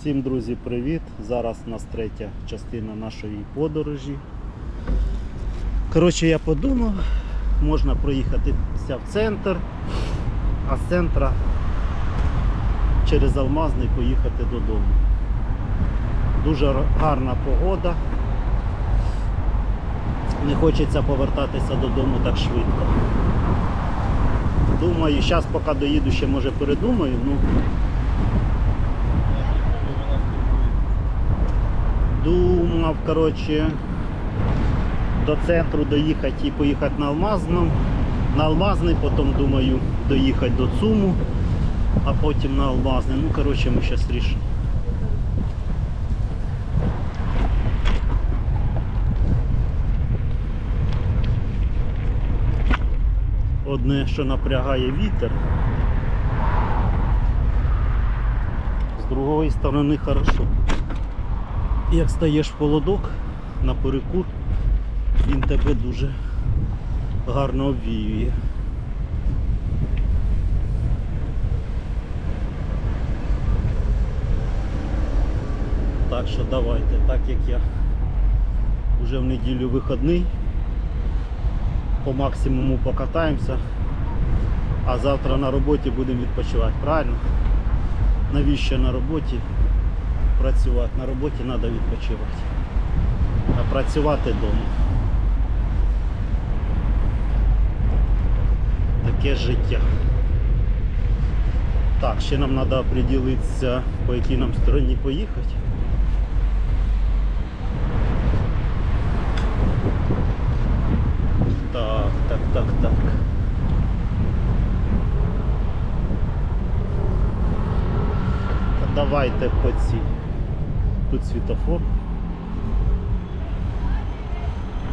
Всім друзі, привіт! Зараз у нас третя частина нашої подорожі. Коротше, я подумав, можна проїхатися в центр, а з центра через Алмазний поїхати додому. Дуже гарна погода. Не хочеться повертатися додому так швидко. Думаю, зараз поки доїду, ще може передумаю, ну Думав, коротше, до центру доїхати і поїхати на Алмазну. На Алмазний, потім думаю доїхати до Цуму, а потім на Алмазний. Ну, коротше, ми зараз рішимо. Одне, що напрягає вітер. З другої сторони хорошо. Як стаєш в холодок на перекур, він тебе дуже гарно обвіює. Так що давайте, так як я вже в неділю вихідний, по максимуму покатаємося, а завтра на роботі будемо відпочивати. Правильно? Навіщо на роботі працювати? На роботі треба відпочивати. А працювати вдома. Таке життя. Так, ще нам треба определитися, по якій нам стороні поїхати. Так, так, так, так. Та Давайте по цій. Тут світофор.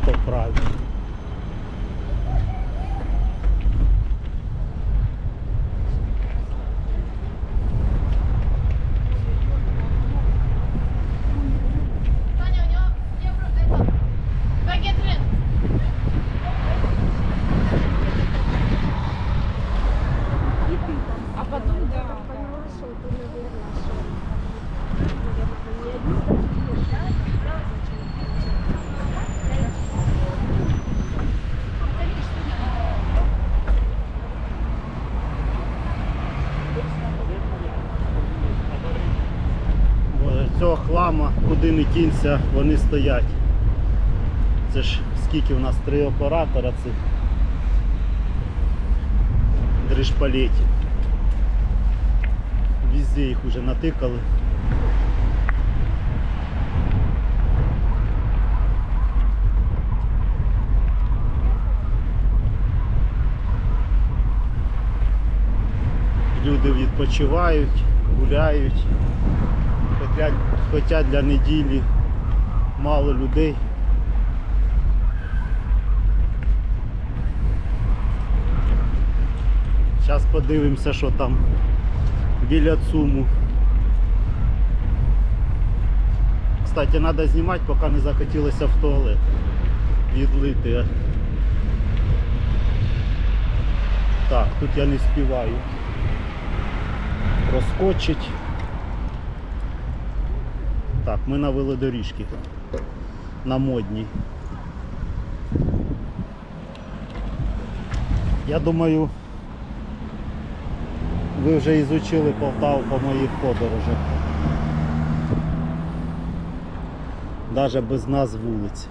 То правильно. Не кінься, вони стоять. Це ж скільки у нас три оператора цих дрижпалетів. Везде їх вже натикали. Люди відпочивають, гуляють. Хоча, для неділі мало людей. Зараз подивимося, що там біля цуму. Кстати, треба знімати, поки не захотілося в туалет відлити. Так, тут я не співаю. Розкочить. Так, ми на велодоріжці. На модній. Я думаю, ви вже ізучили Полтаву по моїх подорожах. Навіть без назв вулиць.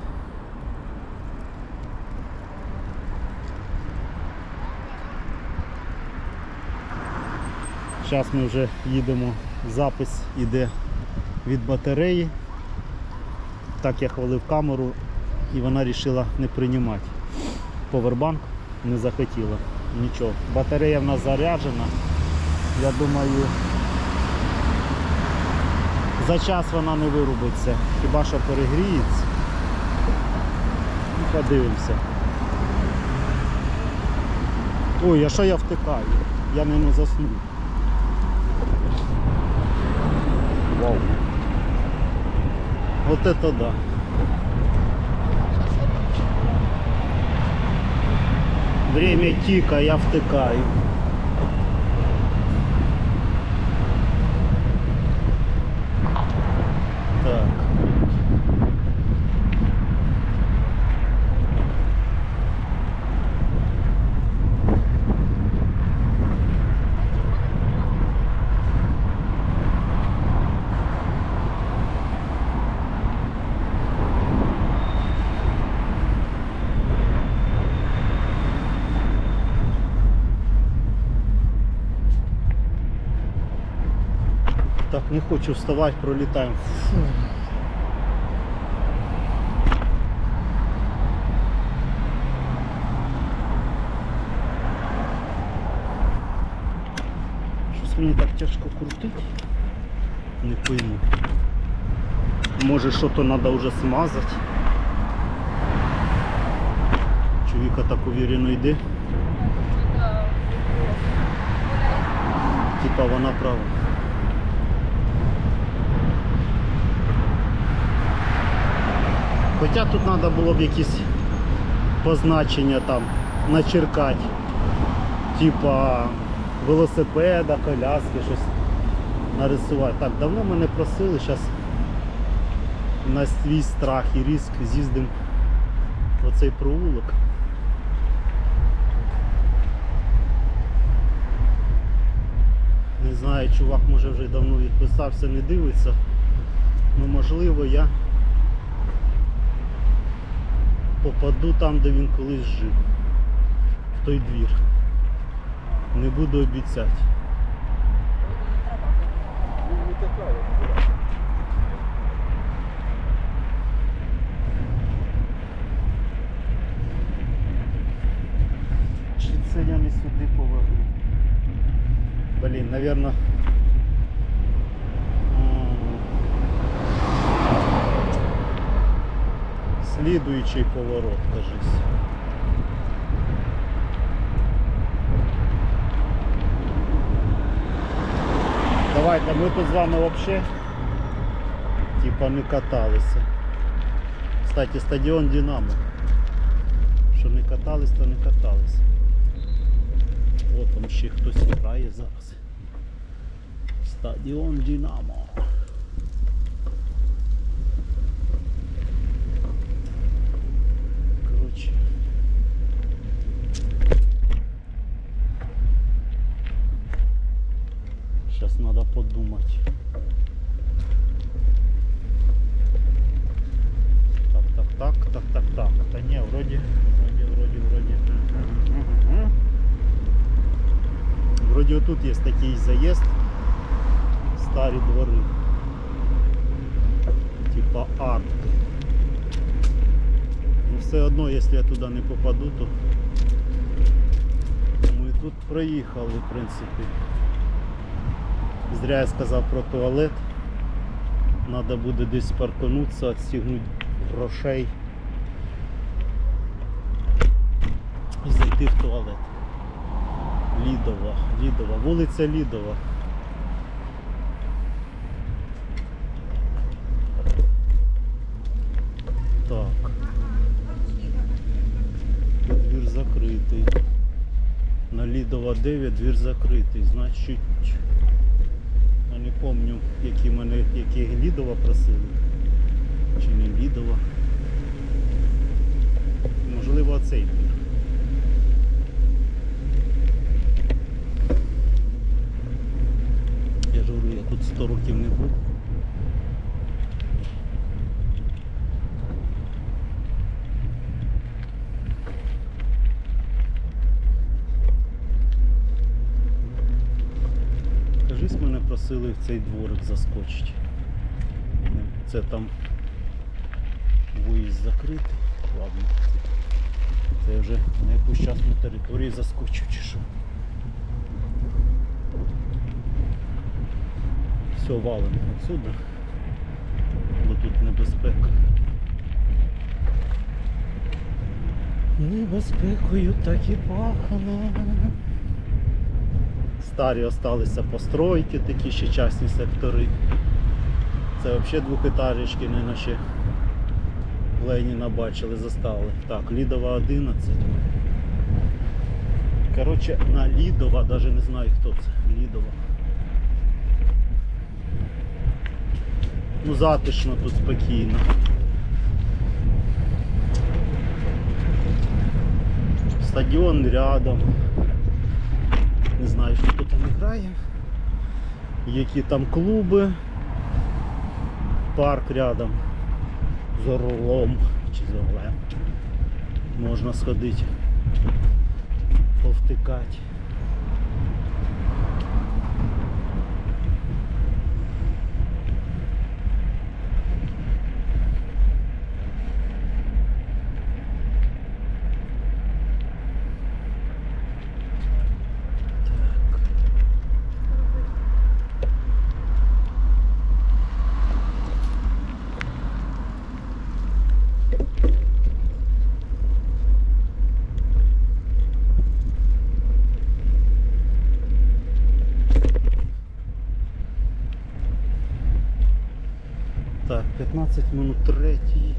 Зараз ми вже їдемо, запис іде від батареї. Так я хвалив камеру і вона вирішила не приймати. Повербанк не захотіла. Нічого. Батарея в нас заряджена. Я думаю, за час вона не вирубиться. Хіба що перегріється. Ну, подивимося. Ой, а що я втикаю? Я не засну. Вау. Вот это да. Время тика, я втыкаю. Так. не хочу вставати, пролітаємо. Фу. Щось мені так тяжко крутить. Не пойму. Може що то треба вже смазати. Чоловіка так уверенно йде. Типа вона права. Хоча тут треба було б якісь позначення там начеркати. Типа велосипеда, коляски, щось нарисувати. Так, давно мене просили, зараз на свій страх і риск з'їздимо в оцей проулок. Не знаю, чувак може вже давно відписався, не дивиться. Ну можливо я попаду там, де він колись жив. В той двір. Не буду обіцяти. Чи це я не сюди поверну? Блін, навірно. Слідуючий поворот, кажись. Давайте, ми тут з вами взагалі типа не каталися. Кстати, стадіон Динамо. Що не катались, то не катались. О, там ще хтось грає зараз. Стадіон Динамо. Коротше. Сейчас надо подумать. Так, так, так, так, так, так. Та не, вроде, вроде, вроде, вроде. Мгм. Вроде вот тут есть такий заезд. Старі двори. Типа арки. Ну все одно, якщо я туди не попаду, то ми тут проїхали, в принципі. Зря я сказав про туалет. Надо буде десь парканутися, відстігнути грошей і зайти в туалет. Лідова, Лідова, вулиця Лідова. Так. Двір закритий. На Лідова 9 двір закритий. Значить, я не пам'ятаю, які мене, які Лідова просили. Чи не Лідова. Можливо, цей двір. Я ж говорю, я тут 100 років не був. Кажись, мене просили в цей дворик заскочити. Це там виїзд закритий. Ладно. Це я вже на якусь частну територію заскочу чи що. Все валимо отсюда, бо тут небезпека. Небезпекою так і пахне. Старі осталися постройки, такі ще частні сектори. Це взагалі двохетажечки, не наче Леніна бачили, застали. Так, Лідова 11. Коротше, на Лідова, навіть не знаю хто це. Лідова. Ну затишно тут спокійно. Стадіон рядом. Знаю, що тут там грає. Які там клуби. Парк рядом. З орлом чи з орлем. Можна сходити. Повтикати. Так, 15 минут третій.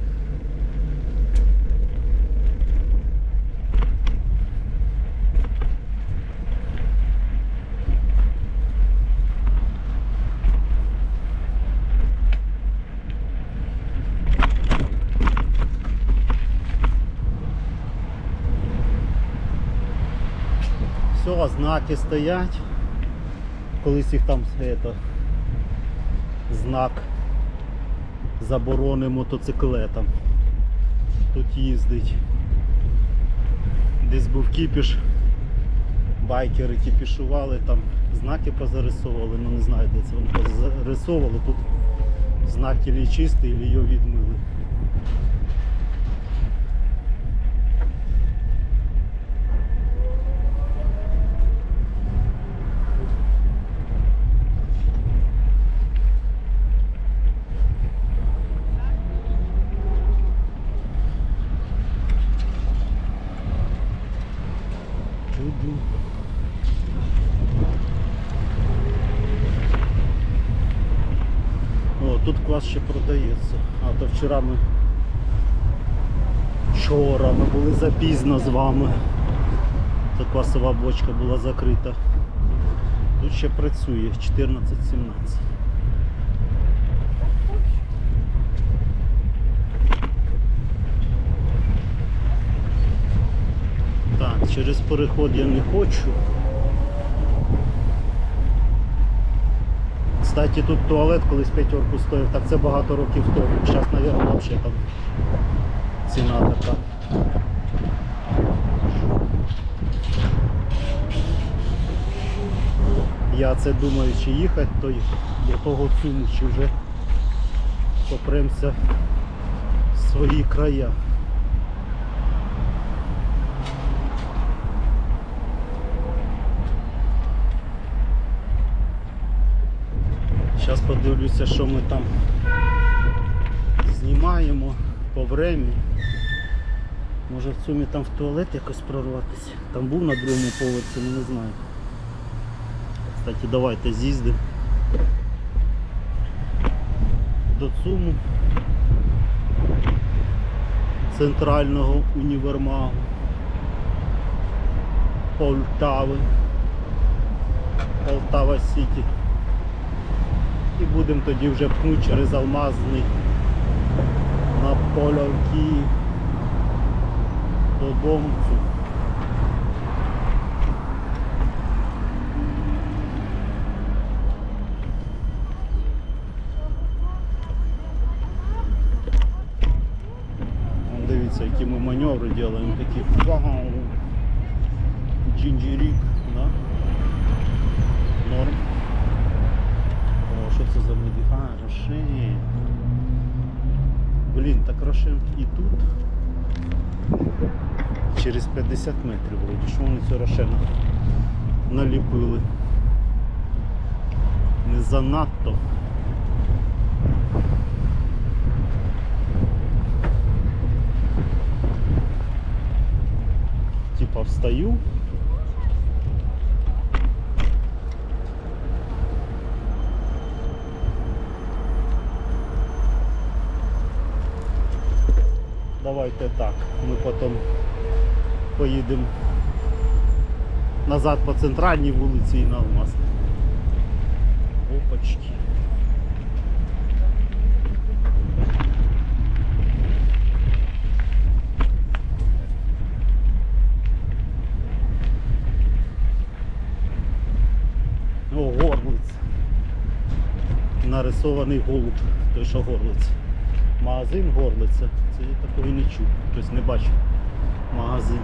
Все, знаки стоять. Колись їх там это, знак заборони мотоциклетам. Тут їздить. Десь був кіпіш, байкери кіпішували, там знаки позарисовували, ну не знаю де це вони позарисовували. Тут знак ілі чистий, ілі його відмили. Чуду. О, тут квас ще продається. А то вчора ми. Вчора ми були запізно з вами. Та квасова бочка була закрита. Тут ще працює 14-17. Так, через переход я не хочу. Кстати, тут туалет колись п'ятерку стоїв, так це багато років тому. Зараз, мабуть, взагалі там ціна така. Я це думаю, чи їхати, то до того цуму, чи вже попремся в свої края. Зараз подивлюся, що ми там знімаємо по времі. Може в цумі там в туалет якось прорватися. Там був на другому поверсі, ну не знаю. Кстати, давайте з'їздимо до ЦУМу центрального універмагу Полтави. Полтава Сіті. І будемо тоді вже пхнути через Алмазний на Полянки додому. Вон Дивіться, які ми маневри робимо, такі вау, джинджерік, да? Норм. Що це за меді? А, Рошен. Блін, так Рошен і тут. Через 50 метрів вроді. Що вони цього Рошена наліпили? Не занадто. Типа встаю. Давайте так. Ми потім поїдемо назад по центральній вулиці і на Алмаз. Опачки. О, горлиць. Нарисований голуб, той що горлиць. Магазин горлиця. Це я такого не чув. Тобто не бачив магазин.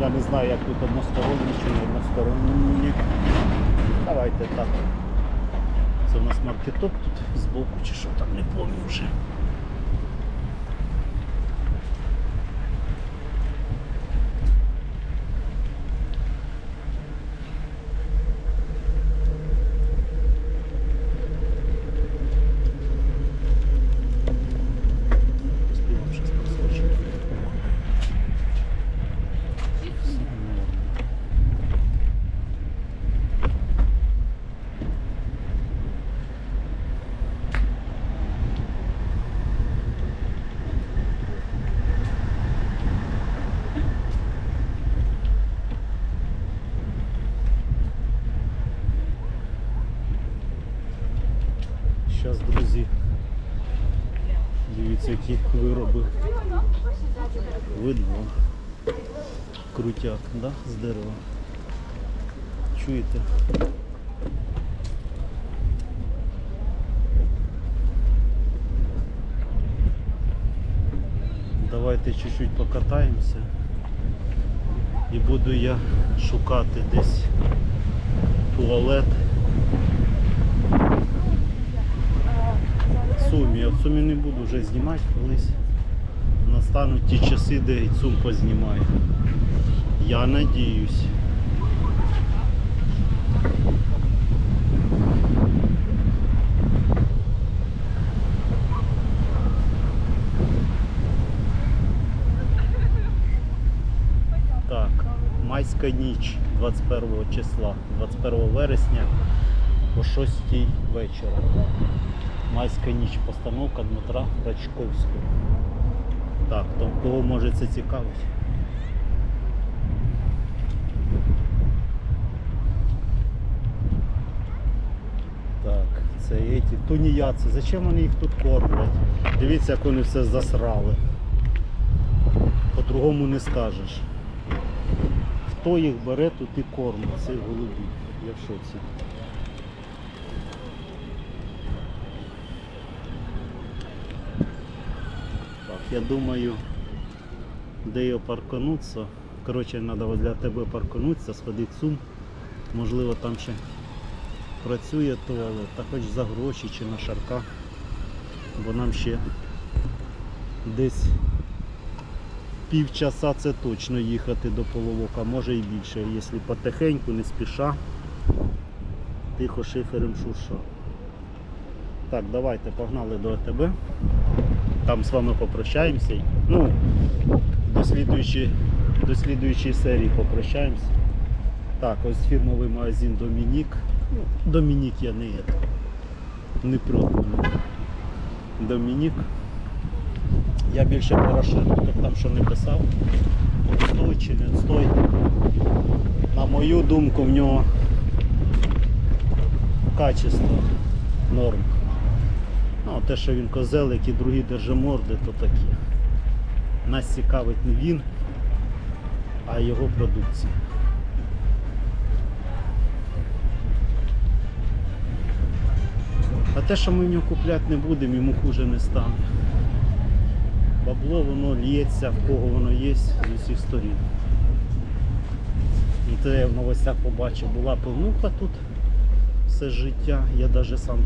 Я не знаю, як тут односторонні чи не односторонні. Давайте так. Це у нас маркетоп тут збоку чи що там, не помню вже. Зараз, друзі, дивіться, які вироби. Видно. Крутяк, да? З дерева. Чуєте? Давайте чуть-чуть покатаємося. І буду я шукати десь туалет. Сумі. В Сумі не буду вже знімати колись. Настануть ті часи, де і Цум познімаю. Я надіюсь. Так, майська ніч 21 числа, 21 вересня о 6 вечора. Майська ніч постановка Дмитра Рачковського. Так, то кого може це цікавить? Так, це еті тунеядці. Зачем вони їх тут кормлять? Дивіться, як вони все засрали. По-другому не скажеш. Хто їх бере, тут і кормить цих голубів. Я в шоці. Так, я думаю, де його паркануться. Коротше, треба для тебе парканутися, сходити сум. Можливо, там ще працює туалет, та хоч за гроші чи на шарка. Бо нам ще десь півчаса це точно їхати до половока, може і більше, якщо потихеньку, не спіша, тихо шиферем шурша. Так, давайте погнали до АТБ. Там з вами попрощаємося. Ну, до слідуючої, до слідуючої серії попрощаємося. Так, ось фірмовий магазин Домінік. Домінік я не, є, не проти. Домінік. Я більше Порошенко, хто там що не писав. Отстой чи не отстой. На мою думку, в нього качество норм. Ну, те, що він козел, як і другі держиморди, то такі. Нас цікавить не він, а його продукція. А те, що ми в нього купляти не будемо, йому хуже не стане. Бабло воно лється, в кого воно є з усіх сторін. І те я в новостях побачив, була пивнуха тут все життя. Я навіть сам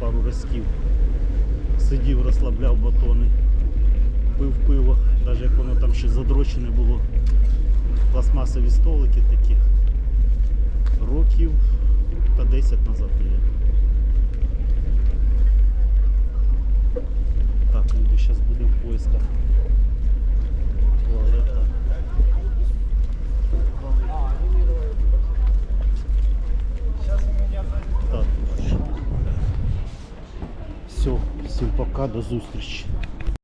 пару разків сидів, розслабляв батони, пив пиво, навіть як воно там ще задрочене було. Пластмасові столики такі. Років та 10 назад Так, люди, зараз будемо в поисках туалета. Так. Все, всім пока, до зустрічі.